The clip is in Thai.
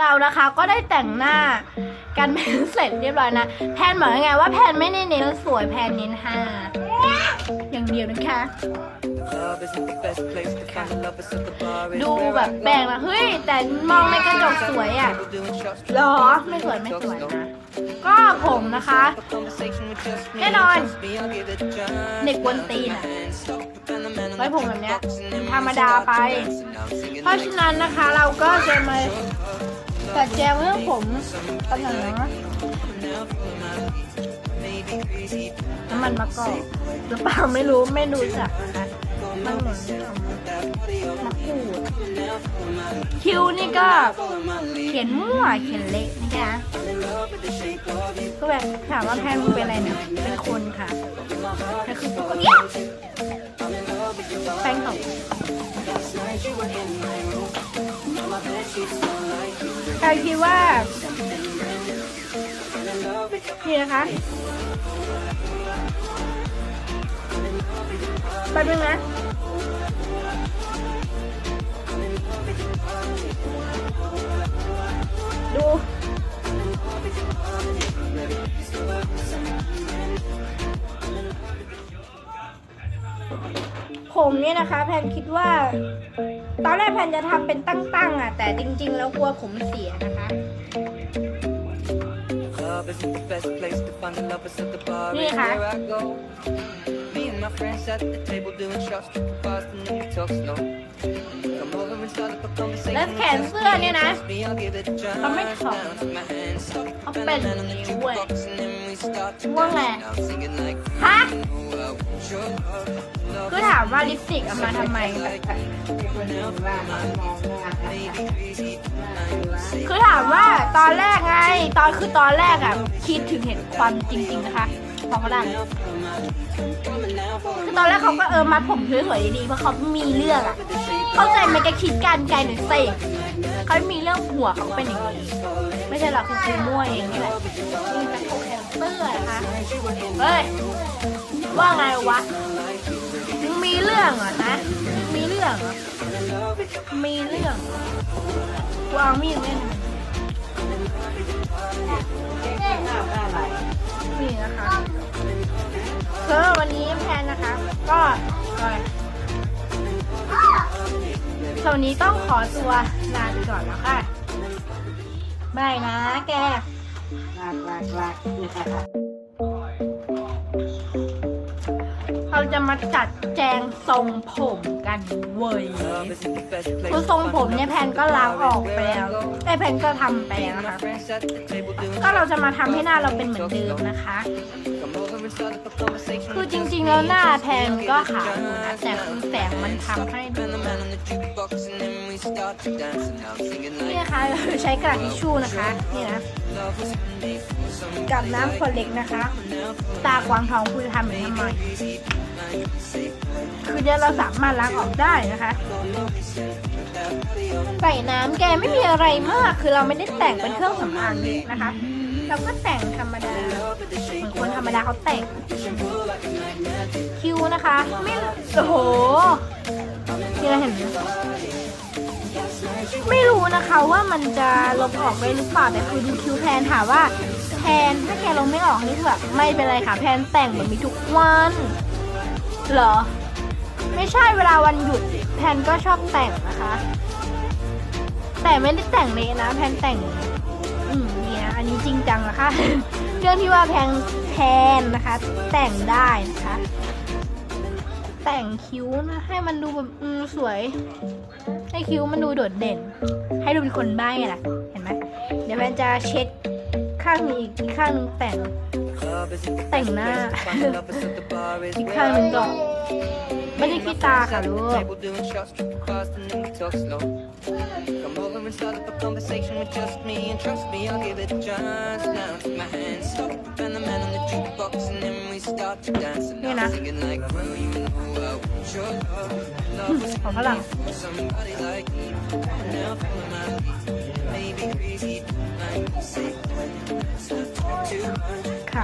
เรานะคะก็ได้แต่งหน้ากันเป็นเสร็จเรียบร้อยนะ แพนบอกยังไงว่าแพนไม่ได้เน้นสวยแพนเน้นฮาอย่างเดียวนะคะ ดูแบบแบ่งนะเฮ้ย แต่มองในกระจกสวยอะหรอไม่สวยไม่สวยนะก็ผมนะคะแน่นอนเด็กกวนตีนอะไว้ผมแบบเนี้ยธรรมดาไป เพราะฉะนั้นนะคะเราก็จะมา จัดแจงเรื่องผมกันหน่อยนะน้ำมันมะกอกหรือเปล่าไม่รู้ไม่รู้จักนะคะมันเหมือนมะกรูดคิวนี่ก็เขียนมั่วเขียนเล็กนะคะก็แบบถามว่าแพนมึงเป็นอะไรเนี่ยเป็นคนค่ะแต่คือปกติแป้งตก ใครคิดว่า นี่นะคะไปบนึงนะดู ผมเนี่ยนะคะ แพนคิดว่า ตอนแรกแพนจะทำเป็นตั้งๆอะ แต่จริง ๆ แล้วกลัวผมเสียนะคะ นี่ค่ะแล้วแขนเสื้อเนี่ยนะเขาไม่ถอดเขาเป็นอย่างนี้ เว้ยว่าไงฮะคือถามว่าลิปสติกเอามาทำไมคือถามว่าตอนแรกไง ตอนคือตอนแรกอะคิดถึงเห็นความจริง ๆ นะคะ ของเขาดังคือตอนแรกเขาก็เออมัดผมสวยๆดีๆเพราะเขามีเรื่องอะ เข้าใจไหมแกคิดการไกลหน่อยสิเขามีเรื่องหัวเขาเป็นอย่างนี้ ไม่ใช่หรอกคือคือมั่วเองนี่แหละนี่เป็นโคแคนเตอร์นะคะเฮ้ย ว่าไงวะมึงมีเรื่องเหรอนะมึงมีเรื่องเหรอมีเรื่องเหรอกูเอามีดเล่นนี่นะคะเออวัน นี้นะคะ ก็ก็สำหรับวันนี้ต้องขอตัวลาไปก่อนแล้วค่ะบายนะแกลากลากลาก จะมาจัดแจงทรงผมกันเว้ยคือทรงผมเนี่ยแพนก็ล้างออกไปแล้วไอ้ยแพนก็ทำไปแล้วนะคะก็เราจะมาทำให้หน้าเราเป็นเหมือนเดิมนะคะ คือจริงๆแล้วหน้าแพนก็ขาวอยู่นะแต่คือแสงมันทำให้ดู นี่นะคะเราใช้กระดาษทิชชู่นะคะนี่นะกับน้ำขวดเล็กนะคะ ตากวางทองคุณทำอย่างนี้ทำไมคือเดี๋ยวเราสามารถล้างออกได้นะคะ ใส่น้ำแกไม่มีอะไรมาก คือเราไม่ได้แต่งเป็นเครื่องสำอางเลยนะคะ เราก็แต่งธรรมดาเหมือนคนธรรมดาเขาแต่ง คิวนะคะ ไม่โอ้โหนี่เราเห็นไหม ไม่รู้นะคะว่ามันจะลบออกได้หรือเปล่าแต่คือดูคิวแพนถามว่าแพนถ้าแกลบไม่ออกนี่คือแบบไม่เป็นไรค่ะแพนแต่งเหมือนมีทุกวันเหรอ ไม่ใช่เวลาวันหยุดแพนก็ชอบแต่งนะคะ แต่ไม่ได้แต่งเลยนะ แพนแต่ง อืมนี่นะอันนี้จริงจังนะคะ เรื่องที่ว่าแพนแพนนะคะ แต่งได้นะคะ แต่งคิ้วนะ ให้มันดูแบบอืมสวย ให้คิ้วมันดูโดดเด่น ให้ดูเป็นคนใบ้ไงล่ะ เห็นไหมเดี๋ยวแวนจะเช็ดข้างนี้อีกข้างนึงแต่ง แต่งหน้า อีกข้างนึงดอกไม่ได้คิดตาค่ะลูก we start to dance And Yeah, I'm nah. singing like Girl, you know I want your love Love was ของฝรั่ง somebody like me Now follow my lead Maybe crazy, like you say Too much ค่ะ